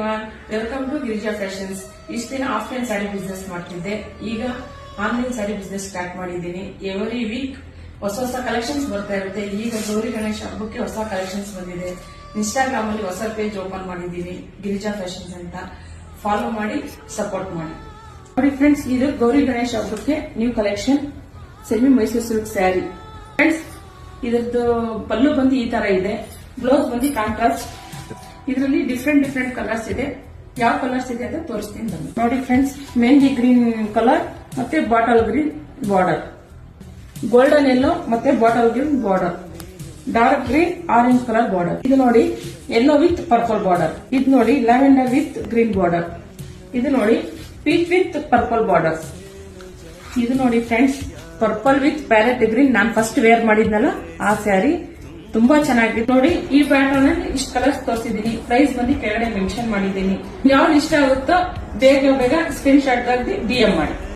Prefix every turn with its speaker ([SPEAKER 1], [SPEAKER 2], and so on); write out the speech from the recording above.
[SPEAKER 1] Everyone welcome to Girija fashions ಇಷ್ಟು ದಿನ offline sari business ಮಾಡ್ತಿದ್ದೆ. ಈಗ ಆನ್ಲೈನ್ ಸ್ಯಾರಿ ಬಿಸ್ನೆಸ್ ಸ್ಟಾರ್ಟ್ ಮಾಡಿದ್ದೀನಿ. ಎವ್ರಿ ವೀಕ್ ಹೊಸ ಹೊಸ ಕಲೆಕ್ಷನ್ಸ್ ಬರ್ತಾ ಇರುತ್ತೆ. ಈಗ ಗೌರಿ ಗಣೇಶ್ ಹಬ್ಬಕ್ಕೆ ಹೊಸ ಕಲೆಕ್ಷನ್ಸ್ ಬಂದಿದೆ. ಇನ್ಸ್ಟಾಗ್ರಾಮ್ ಅಲ್ಲಿ ಹೊಸ ಪೇಜ್ ಓಪನ್ ಮಾಡಿದ್ದೀನಿ. ಗಿರಿಜಾ ಫ್ಯಾಷನ್ಸ್ ಅಂತ. ಫಾಲೋ ಮಾಡಿ ಸಪೋರ್ಟ್ ಮಾಡಿ. ನೋಡಿ ಫ್ರೆಂಡ್ಸ್ ಇದು ಗೌರಿ ಗಣೇಶ್ ಹಬ್ಬಕ್ಕೆ new collection semi Mysuru silk sari friends ಇದರದ್ದು ಪಲ್ಲು ಬಂದು ಈ ತರ ಇದೆ. ಬ್ಲೌಸ್ ಬಂದು ಕಾಂಟ್ರಾಸ್ಟ್ ಇದರಲ್ಲಿ ಡಿಫ್ರೆಂಟ್ ಡಿಫ್ರೆಂಟ್ ಕಲರ್ಸ್ ಇದೆ. ಯಾವ ಕಲರ್ಸ್ ಇದೆ ಅಂತ ತೋರಿಸ್ತೀನಿ ಬನ್ನಿ. ನೋಡಿ ಫ್ರೆಂಡ್ಸ್ ಮೆಹಂದಿ ಗ್ರೀನ್ ಕಲರ್ ಮತ್ತೆ bottle green border golden yellow ಮತ್ತೆ bottle green border dark green orange colour border ಇದು ನೋಡಿ ಎಲ್ಲೋ ವಿತ್ ಪರ್ಪಲ್ ಬಾರ್ಡರ್ ಇದು ನೋಡಿ ಲ್ಯಾವೆಂಡರ್ ವಿತ್ ಗ್ರೀನ್ ಬಾರ್ಡರ್ ಇದು ನೋಡಿ ಪೀಚ್ ವಿತ್ ಪರ್ಪಲ್ ಬಾರ್ಡರ್ ಇದು ನೋಡಿ friends purple with parrot green ನಾನು ಫಸ್ಟ್ ವೇರ್ ಮಾಡಿದ್ನಲ್ಲ ಆ ಸ್ಯಾರಿ ತುಂಬಾ ಚೆನ್ನಾಗಿದೆ. ನೋಡಿ, ಈ ಪ್ಯಾಟರ್ನ್ ಅಲ್ಲಿ ಇಷ್ಟು ಕಲರ್ಸ್ ತೋರಿಸಿದೀನಿ ಪ್ರೈಸ್ ಬಂದು ಕೆಳಗಡೆ ಮೆನ್ಷನ್ ಮಾಡಿದ್ದೀನಿ. ಯಾವ್ದು ಇಷ್ಟ ಆಗುತ್ತೋ ಬೇಗ ಬೇಗ ಸ್ಕ್ರೀನ್ ಶಾಟ್ ತೆಗೆದು ಡಿಎಂ ಮಾಡಿ.